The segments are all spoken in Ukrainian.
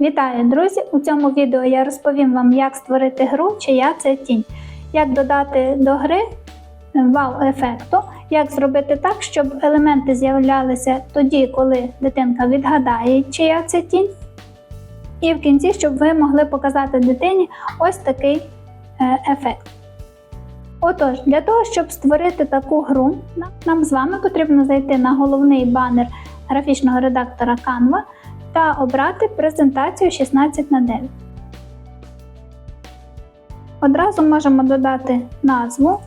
Вітаю, друзі! У цьому відео я розповім вам, як створити гру Чия це тінь, як додати до гри вау-ефекту, як зробити так, щоб елементи з'являлися тоді, коли дитинка відгадає, чия це тінь. І в кінці, щоб ви могли показати дитині ось такий е, ефект. Отож, для того, щоб створити таку гру, нам- з вами потрібно зайти на головний банер графічного редактора Canva та обрати презентацію 16 на 9. Одразу можемо додати назву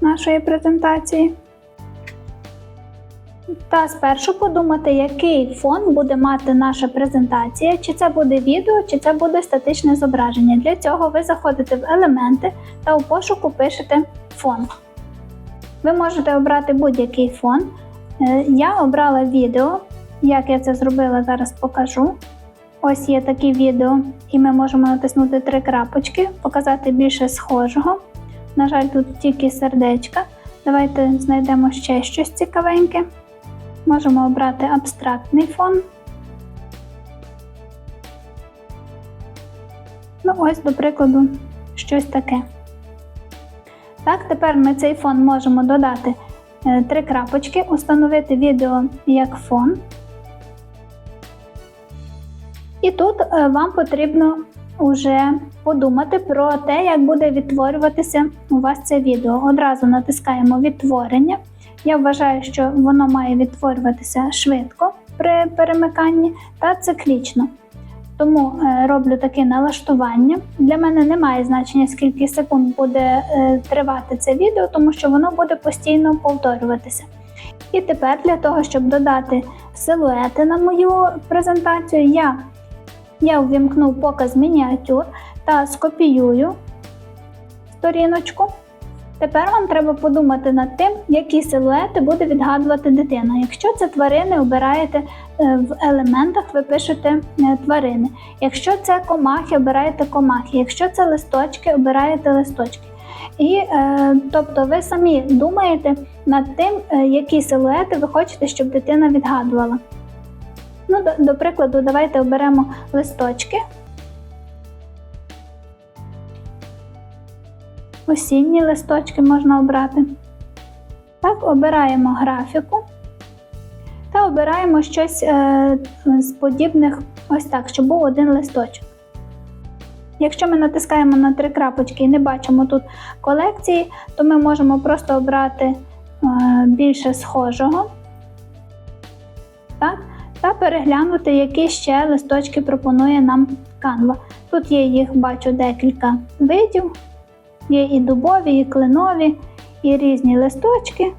нашої презентації. Та спершу подумати, який фон буде мати наша презентація, чи це буде відео, чи це буде статичне зображення. Для цього ви заходите в елементи та у пошуку пишете фон. Ви можете обрати будь-який фон. Е, Я обрала відео. Як я це зробила, зараз покажу. Ось є такі відео, і ми можемо натиснути три крапочки, показати більше схожого. На жаль, тут тільки сердечка. Давайте знайдемо ще щось цікавеньке. Можемо обрати абстрактний фон. Ну, ось, до прикладу, щось таке. Так, тепер ми цей фон можемо додати е, три крапочки, установити відео як фон. І тут е, вам потрібно вже подумати про те, як буде відтворюватися у вас це відео. Одразу натискаємо відтворення. Я вважаю, що воно має відтворюватися швидко при перемиканні та циклічно. Тому е, роблю таке налаштування. Для мене немає значення, скільки секунд буде е, тривати це відео, тому що воно буде постійно повторюватися. І тепер для того, щоб додати силуети на мою презентацію, я, я увімкну показ мініатюр та скопіюю сторіночку. Тепер вам треба подумати над тим, які силуети буде відгадувати дитина. Якщо це тварини, обираєте е, в елементах, ви пишете е, тварини. Якщо це комахи, обираєте комахи. Якщо це листочки, обираєте листочки. І е, тобто ви самі думаєте над тим, які силуети ви хочете, щоб дитина відгадувала. Ну, до, до прикладу, давайте оберемо листочки. Осінні листочки можна обрати. Так, обираємо графіку та обираємо щось е, з подібних, ось так, щоб був один листочок. Якщо ми натискаємо на три крапочки і не бачимо тут колекції, то ми можемо просто обрати е, більше схожого та переглянути, які ще листочки пропонує нам Canva. Тут є їх, бачу, декілька видів. Є і дубові, і кленові, і різні листочки.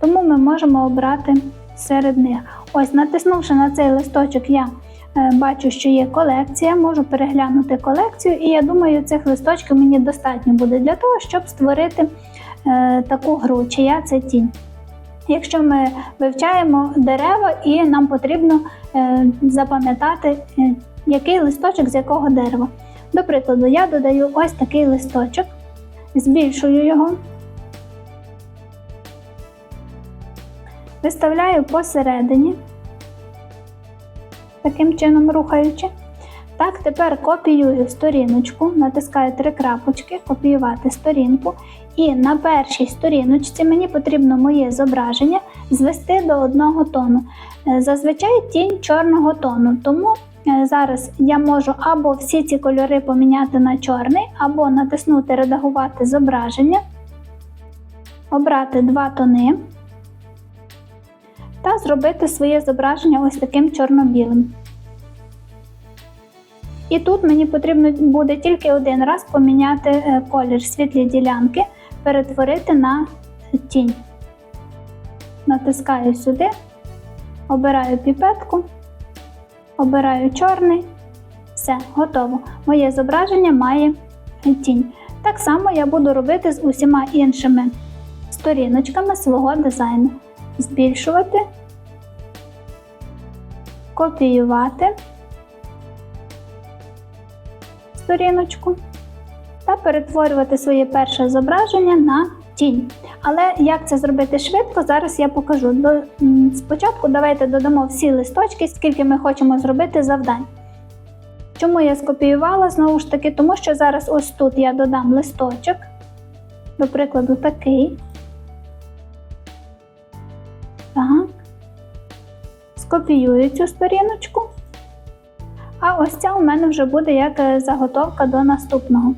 Тому ми можемо обрати серед них. Ось, натиснувши на цей листочок, я е, бачу, що є колекція, можу переглянути колекцію, і я думаю, цих листочків мені достатньо буде для того, щоб створити е, таку гру, чия це тінь. Якщо ми вивчаємо дерева і нам потрібно е, запам'ятати, е, який листочок з якого дерева. До прикладу, я додаю ось такий листочок, збільшую його, виставляю посередині, таким чином рухаючи. Так, тепер копіюю сторіночку, натискаю три крапочки, копіювати сторінку. І на першій сторіночці мені потрібно моє зображення звести до одного тону. Е, Зазвичай тінь чорного тону, тому Е, Зараз я можу або всі ці кольори поміняти на чорний, або натиснути Редагувати зображення, обрати два тони та зробити своє зображення ось таким чорно-білим. І тут мені потрібно буде тільки один раз поміняти е, колір світлі ділянки, перетворити на тінь. Натискаю сюди, обираю піпетку. Обираю чорний. Все, готово. Моє зображення має тінь. Так само я буду робити з усіма іншими сторіночками свого дизайну. Збільшувати, копіювати сторіночку та перетворювати своє перше зображення на тінь. Але як це зробити швидко, зараз я покажу. До, спочатку давайте додамо всі листочки, скільки ми хочемо зробити завдань. Чому я скопіювала? Знову ж таки, тому що зараз ось тут я додам листочок, до прикладу, такий. Так. Скопіюю цю сторіночку. А ось ця у мене вже буде як е, заготовка до наступного.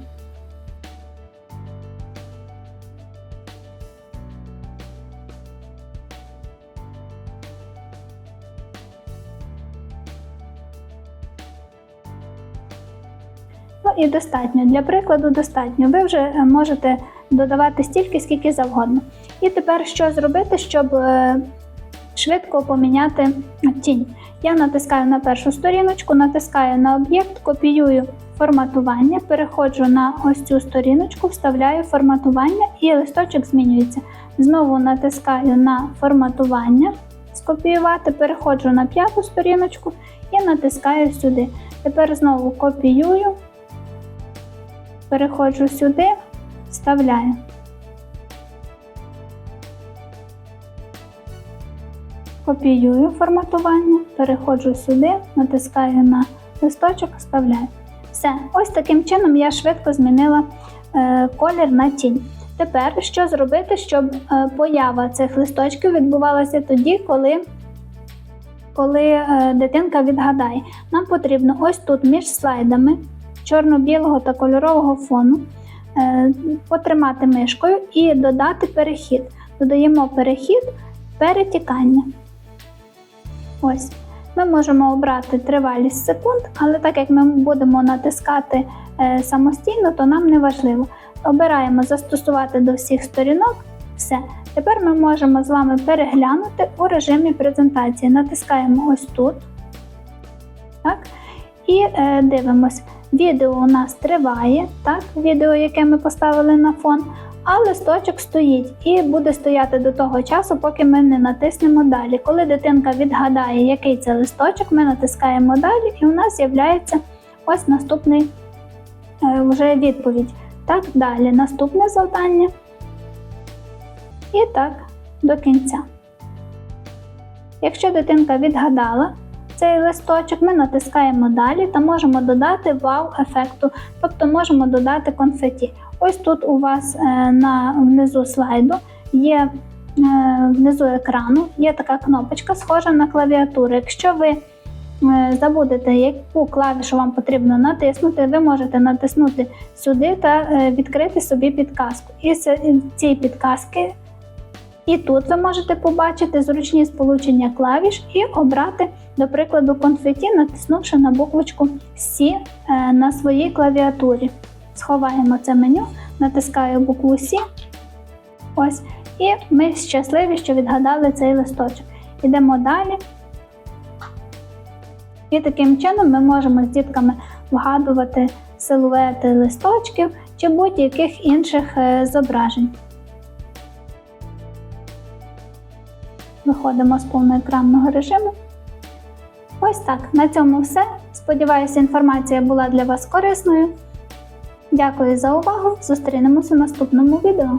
Ну і достатньо. Для прикладу, достатньо. Ви вже е, можете додавати стільки, скільки завгодно. І тепер що зробити, щоб е, швидко поміняти тінь? Я натискаю на першу сторіночку, натискаю на об'єкт, копіюю форматування, переходжу на ось цю сторіночку, вставляю форматування і листочок змінюється. Знову натискаю на форматування, скопіювати, переходжу на п'яту сторіночку і натискаю сюди. Тепер знову копіюю, переходжу сюди, вставляю. Копіюю форматування, переходжу сюди, натискаю на листочок, вставляю. Все, ось таким чином я швидко змінила е, колір на тінь. Тепер що зробити, щоб е, поява цих листочків відбувалася тоді, коли, коли е, дитинка відгадає. Нам потрібно ось тут між слайдами чорно-білого та кольорового фону потримати мишкою і додати перехід. Додаємо перехід перетікання. Ось. Ми можемо обрати тривалість секунд, але так як ми будемо натискати е, самостійно, то нам не важливо. Обираємо застосувати до всіх сторінок. Все. Тепер ми можемо з вами переглянути у режимі презентації. Натискаємо ось тут. Так? І е, дивимось. Відео у нас триває, так? відео, яке ми поставили на фон, а листочок стоїть і буде стояти до того часу, поки ми не натиснемо далі. Коли дитинка відгадає, який це листочок, ми натискаємо далі, і у нас з'являється ось наступний е, вже відповідь. Так, далі наступне завдання. І так, до кінця. Якщо дитинка відгадала цей листочок, ми натискаємо далі та можемо додати вау-ефекту, тобто можемо додати конфеті. Ось тут у вас е, на внизу слайду є е, внизу екрану є така кнопочка, схожа на клавіатуру. Якщо ви е, забудете, яку клавішу вам потрібно натиснути, ви можете натиснути сюди та відкрити собі підказку. І з цієї підказки і тут ви можете побачити зручні сполучення клавіш і обрати, до прикладу, конфеті, натиснувши на буквочку C е, на своїй клавіатурі. Сховаємо це меню, натискаю букву C. Ось. І ми щасливі, що відгадали цей листочок. Йдемо далі. І таким чином ми можемо з дітками вгадувати силуети листочків чи будь-яких інших е, зображень. Виходимо з повноекранного режиму. Ось так. На цьому все. Сподіваюся, інформація була для вас корисною. Дякую за увагу! Зустрінемося в наступному відео.